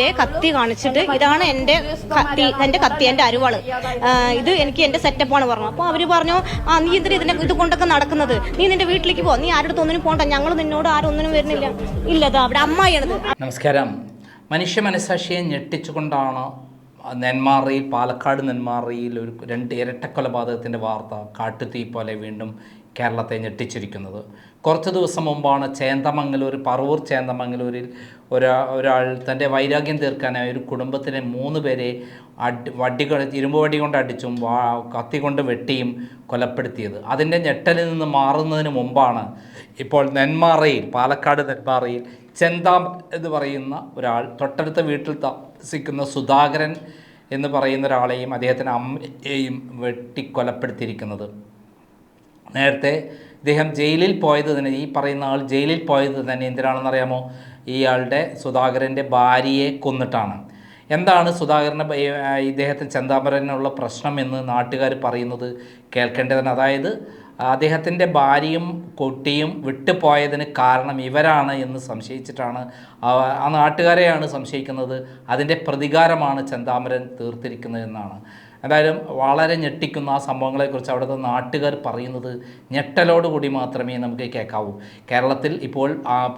കത്തി കാണിച്ചിട്ട് ഇതാണ് എന്റെ കത്തി എന്റെ കത്തി എന്റെ അരുവാൾ. ഇത് എനിക്ക് എന്റെ സെറ്റപ്പാണ് പറഞ്ഞു. അപ്പോൾ അവർ പറഞ്ഞു ആ നീ എന്തിനാ ഇതിനെ ഇത് കൊണ്ടൊക്കെ നടക്കുന്നത്? നീ നിന്റെ വീട്ടിലേക്ക് പോ. നീ ആരുടെ ഒന്നിനും പോണ്ട. ഞങ്ങൾ നിന്നോട് ആരും ഒന്നിനും വരുന്നില്ല. ഇല്ലതാ അവിടെ അമ്മായിയാണത് നമസ്കാരം. മനുഷ്യ മനസാക്ഷിയെ ഞെട്ടിച്ചുകൊണ്ടാണ് നെന്മാറയിൽ പാലക്കാട് നെന്മാറയിൽ ഒരു രണ്ട് ഇരട്ടക്കൊലപാതകത്തിന്റെ വാർത്ത കാട്ടുതീ പോലെ വീണ്ടും കേരളത്തെ ഞെട്ടിച്ചിരിക്കുന്നത്. കുറച്ച് ദിവസം മുമ്പാണ് ചേന്തമംഗലൂർ പറവൂർ ചേന്തമംഗലൂരിൽ ഒരാ ഒരാൾ തന്റെ വൈരാഗ്യം തീർക്കാനായി ഒരു കുടുംബത്തിലെ മൂന്ന് പേരെ അടി വടികൾ ഇരുമ്പ് വടി കൊണ്ട് അടിച്ചും വാ കത്തി കൊണ്ട് വെട്ടിയും കൊലപ്പെടുത്തിയത്. അതിന്റെ ഞെട്ടലിൽ നിന്ന് മാറുന്നതിന് മുമ്പാണ് ഇപ്പോൾ നെന്മാറയിൽ പാലക്കാട് നെന്മാറയിൽ ചെന്താം എന്ന് പറയുന്ന ഒരാൾ തൊട്ടടുത്ത വീട്ടിൽ താമസിക്കുന്ന സുധാകരൻ എന്ന് പറയുന്ന ഒരാളെയും അദ്ദേഹത്തിന്റെ അമ്മയെയും വെട്ടിക്കൊലപ്പെടുത്തിയിരിക്കുന്നത്. നേരത്തെ ഇദ്ദേഹം ജയിലിൽ പോയത് തന്നെ ഈ പറയുന്ന ആൾ ജയിലിൽ പോയത് തന്നെ എന്തിനാണെന്നറിയാമോ ഇയാളുടെ സുധാകരന്റെ ഭാര്യയെ കൊന്നിട്ടാണ്. എന്താണ് സുധാകരന്റെ ഇദ്ദേഹത്തിന് ചന്താമരനുള്ള പ്രശ്നം എന്ന് നാട്ടുകാർ പറയുന്നത് കേൾക്കേണ്ടതാണ്. അതായത് അദ്ദേഹത്തിന്റെ ഭാര്യയും കുട്ടിയും വിട്ടുപോയതിന് കാരണം ഇവരാണ് എന്ന് സംശയിച്ചിട്ടാണ് ആ നാട്ടുകാരെയാണ് സംശയിക്കുന്നത്. അതിന്റെ പ്രതികാരമാണ് ചന്താമരൻ തീർത്തിരിക്കുന്നത് എന്നാണ്. എന്തായാലും വളരെ ഞെട്ടിക്കുന്ന ആ സംഭവങ്ങളെക്കുറിച്ച് അവിടുത്തെ നാട്ടുകാർ പറയുന്നത് ഞെട്ടലോടുകൂടി മാത്രമേ നമുക്ക് കേൾക്കാവൂ. കേരളത്തിൽ ഇപ്പോൾ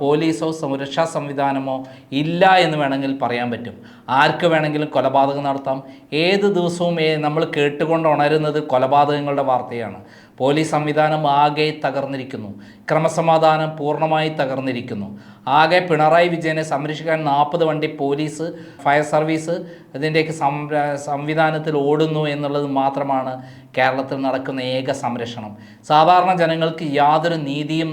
പോലീസോ സുരക്ഷാ സംവിധാനമോ ഇല്ല എന്ന് വേണമെങ്കിൽ പറയാൻ പറ്റും. ആർക്ക് വേണമെങ്കിലും കൊലപാതകം നടത്താം. ഏത് ദിവസവും നമ്മൾ കേട്ടുകൊണ്ട് ഉണരുന്നത് കൊലപാതകങ്ങളുടെ വാർത്തയാണ്. പോലീസ് സംവിധാനം ആകെ തകർന്നിരിക്കുന്നു. ക്രമസമാധാനം പൂർണമായി തകർന്നിരിക്കുന്നു. ആകെ പിണറായി വിജയനെ സംരക്ഷിക്കാൻ നാൽപ്പത് വണ്ടി പോലീസ് ഫയർ സർവീസ് ഇതിന്റെയൊക്കെ സംവിധാനത്തിൽ ഓടുന്നു എന്നുള്ളത് മാത്രമാണ് കേരളത്തിൽ നടക്കുന്ന ഏക സംരക്ഷണം. സാധാരണ ജനങ്ങൾക്ക് യാതൊരു നീതിയും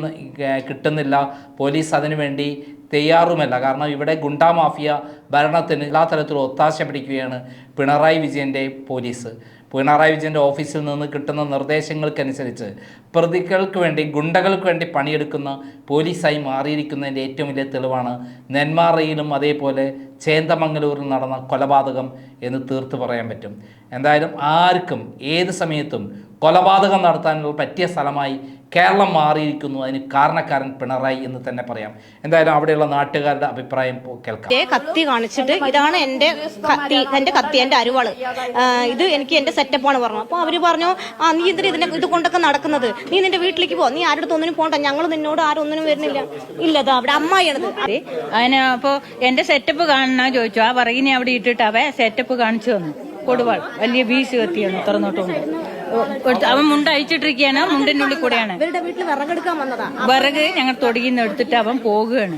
കിട്ടുന്നില്ല. പോലീസ് അതിനുവേണ്ടി തയ്യാറുമല്ല. കാരണം ഇവിടെ ഗുണ്ടാ മാഫിയ ഭരണത്തിന് എല്ലാ തരത്തിലും ഒത്താശ പിടിക്കുകയാണ് പിണറായി വിജയന്റെ പോലീസ്. പിണറായി വിജയന്റെ ഓഫീസിൽ നിന്ന് കിട്ടുന്ന നിർദ്ദേശങ്ങൾക്കനുസരിച്ച് പ്രതികൾക്ക് വേണ്ടി ഗുണ്ടകൾക്ക് വേണ്ടി പണിയെടുക്കുന്ന പോലീസായി മാറിയിരിക്കുന്നതിന്റെ ഏറ്റവും വലിയ തെളിവാണ് നെന്മാറയിലും അതേപോലെ ചേന്തമംഗലൂരിൽ നടന്ന കൊലപാതകം എന്ന് തീർത്തു പറയാൻ പറ്റും. എന്തായാലും ആർക്കും ഏത് സമയത്തും കൊലപാതകം നടത്താനുള്ള പറ്റിയ സ്ഥലമായി കേരളം മാറിയിരിക്കുന്നു. അതിന് കാരണക്കാരൻ പിണറായി എന്ന് തന്നെ പറയാം. എന്തായാലും അവിടെയുള്ള നാട്ടുകാരുടെ അഭിപ്രായം കേൾക്കാം. കത്തി കാണിച്ചിട്ട് ഇതാണ് എന്റെ കത്തി എന്റെ കത്തി എന്റെ അരുവാൾ. ഇത് എനിക്ക് എന്റെ സെറ്റപ്പാണ് പറഞ്ഞു അപ്പോൾ അവർ പറഞ്ഞു ആ നീ ഇതിന് ഇതിനെ ഇത് കൊണ്ടൊക്കെ നടക്കുന്നത്? നീ നിന്റെ വീട്ടിലേക്ക് പോ. നീ ആരുടെ ഒന്നിനും പോണ്ട. ഞങ്ങൾ നിന്നോട് ആരും ഒന്നിനും വരുന്നില്ല. ഇല്ലത് അവിടെ അമ്മായിയാണത്. അതിന് അപ്പോൾ എന്റെ സെറ്റപ്പ് കാണണ ചോദിച്ചു. ആ പറയുന്ന അവിടെ ഇട്ടിട്ട് അവ സെറ്റപ്പ് കാണിച്ചു തന്നു. കൊടുവാൾ. വലിയ ബീസ് കത്തിയാണ് തുറന്നോട്ടുണ്ട് അവൻ മുണ്ട് അയച്ചിട്ടിരിക്കുകയാണ് മുണ്ടിന്റെ ഉള്ളിൽ കൂടെയാണ്. ഇവരുടെ വീട്ടിൽ വിറകെടുക്കാൻ വന്നതാ. വിറക് ഞങ്ങൾ തൊടിയിൽ എടുത്തിട്ട് അവൻ പോകുകയാണ്.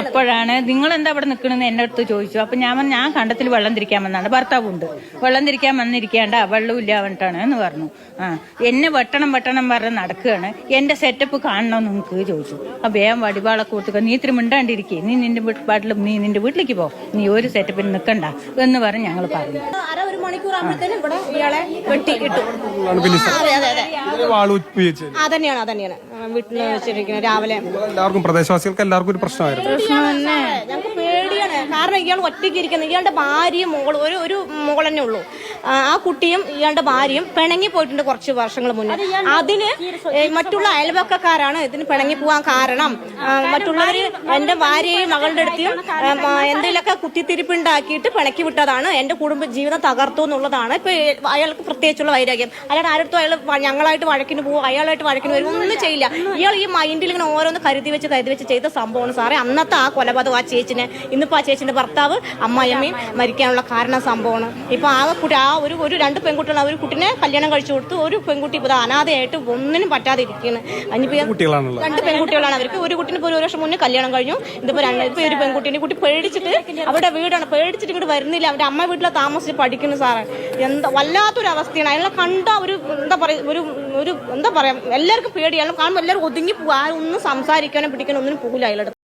അപ്പോഴാണ് നിങ്ങൾ എന്താ അവിടെ നിൽക്കണെന്ന് എന്റെ അടുത്ത് ചോദിച്ചു. അപ്പൊ ഞാൻ പറഞ്ഞു, ഞാൻ കണ്ടത്തിൽ വെള്ളം തിരിക്കാൻ വന്നാണ് ഭർത്താവുണ്ട് വെള്ളം തിരിക്കാൻ വന്നിരിക്കാണ്ട വെള്ളമില്ല പറഞ്ഞിട്ടാണ് എന്ന് പറഞ്ഞു. ആ എന്നെ വെട്ടണം വെട്ടണം പറഞ്ഞ് നടക്കുകയാണ്. എന്റെ സെറ്റപ്പ് കാണണം നിങ്ങൾക്ക് ചോദിച്ചു. ആ വേഗം വടിവാളൊക്കെ കൂട്ടുക നീ ഇത്തിരി മിണ്ടാണ്ടിരിക്കേ. നീ നിന്റെ വീട്ടിൽ നീ നിന്റെ വീട്ടിലേക്ക് പോ. നീ ഒരു സെറ്റപ്പിന് നിൽക്കണ്ട എന്ന് പറഞ്ഞ് ഞങ്ങൾ പറഞ്ഞു. അര ഒരു മണിക്കൂർ ആകുമ്പോഴത്തേനും ഇവിടെ ഇയാളെ വെട്ടി ഇട്ടു. ആണ് പിന്നെ അതെ അതെ അതെ. ഇതിന് വാൾ ഉപയോഗിച്ചത് അതന്നെയാണ് അതന്നെയാണ്. വീട്ടിൽ വെച്ചിരിക്കുന്നത് രാവിലെ. എല്ലാവർക്കും പ്രദേശവാസികൾക്ക് എല്ലാവർക്കും ഒരു പ്രശ്നമായിരുന്നു. ഞങ്ങൾക്ക് പേടിയാണ്. കാരണം ഇയാൾ ഒറ്റയ്ക്ക് ഇരിക്കുന്നത്. ഇയാളുടെ ഭാര്യയും മോളും ഒരു ഒരു മോൾ തന്നെ ഉള്ളൂ. ആ കുട്ടിയും ഇയാളുടെ ഭാര്യയും പിണങ്ങി പോയിട്ടുണ്ട് കുറച്ച് വർഷങ്ങൾ മുന്നേ. അതിന് മറ്റുള്ള അയൽവക്കക്കാരാണ് ഇതിന് പിണങ്ങി പോകാൻ കാരണം. മറ്റുള്ളവർ മറ്റുള്ളവര് എന്റെ ഭാര്യയും മകളുടെ അടുത്തും എന്തെങ്കിലുമൊക്കെ കുത്തിത്തിരിപ്പുണ്ടാക്കിയിട്ട് പിണക്കി വിട്ടതാണ്. എന്റെ കുടുംബ ജീവിതം തകർത്തു എന്നുള്ളതാണ്. ഇപ്പൊ അയാൾക്ക് പ്രത്യേകിച്ചുള്ള വൈരാഗ്യം. അയാൾ ആരടുത്തും അയാൾ ഞങ്ങളായിട്ട് വഴക്കിന് പോകും അയാളായിട്ട് വഴക്കിന് വരും ഒന്നും ചെയ്യില്ല. ഇയാൾ ഈ മൈൻഡിൽ ഇങ്ങനെ ഓരോന്ന് കരുതി വെച്ച് കരുതി വെച്ച് ചെയ്ത സംഭവമാണ് സാറേ. അന്നത്തെ ആ കൊലപാതകം ആ ചേച്ചിനെ ഇന്നിപ്പോ ആ ചേച്ചിന്റെ ഭർത്താവ് അമ്മായിയമ്മയും മരിക്കാനുള്ള കാരണം സംഭവമാണ്. ഇപ്പൊ ആ കുട്ടി ആ ഒരു ഒരു രണ്ട് പെൺകുട്ടികൾ ഒരു കുട്ടിനെ കല്യാണം കഴിച്ചു കൊടുത്തു ഒരു പെൺകുട്ടി ഇപ്പൊ അനാഥയായിട്ട് ഒന്നിനും പറ്റാതെ ഇരിക്കുകയാണ് രണ്ട് പെൺകുട്ടികളാണ് അവർക്ക്. ഒരു കുട്ടിന് ഇപ്പോൾ ഒരു വർഷം മുന്നേ കല്യാണം കഴിഞ്ഞു. ഇതിപ്പോ രണ്ട് ഇപ്പൊ ഒരു പെൺകുട്ടീനെ കുട്ടി പേടിച്ചിട്ട് അവരുടെ വീടാണ്. പേടിച്ചിട്ട് ഇങ്ങോട്ട് വരുന്നില്ല. അവരുടെ അമ്മ വീട്ടിലെ താമസിച്ച് പഠിക്കുന്നു സാറേ. എന്താ വല്ലാത്തൊരു അവസ്ഥയാണ് അയാളെ കണ്ട ഒരു എന്താ പറയുക ഒരു ഒരു എന്താ പറയാ എല്ലാവർക്കും പേടിയാണ് കാണുമ്പോൾ എല്ലാവരും ഒതുങ്ങി പോകും ആരും ഒന്നും സംസാരിക്കാനോ പിടിക്കാനോ ഒന്നിനും പോകില്ല അയാളുടെ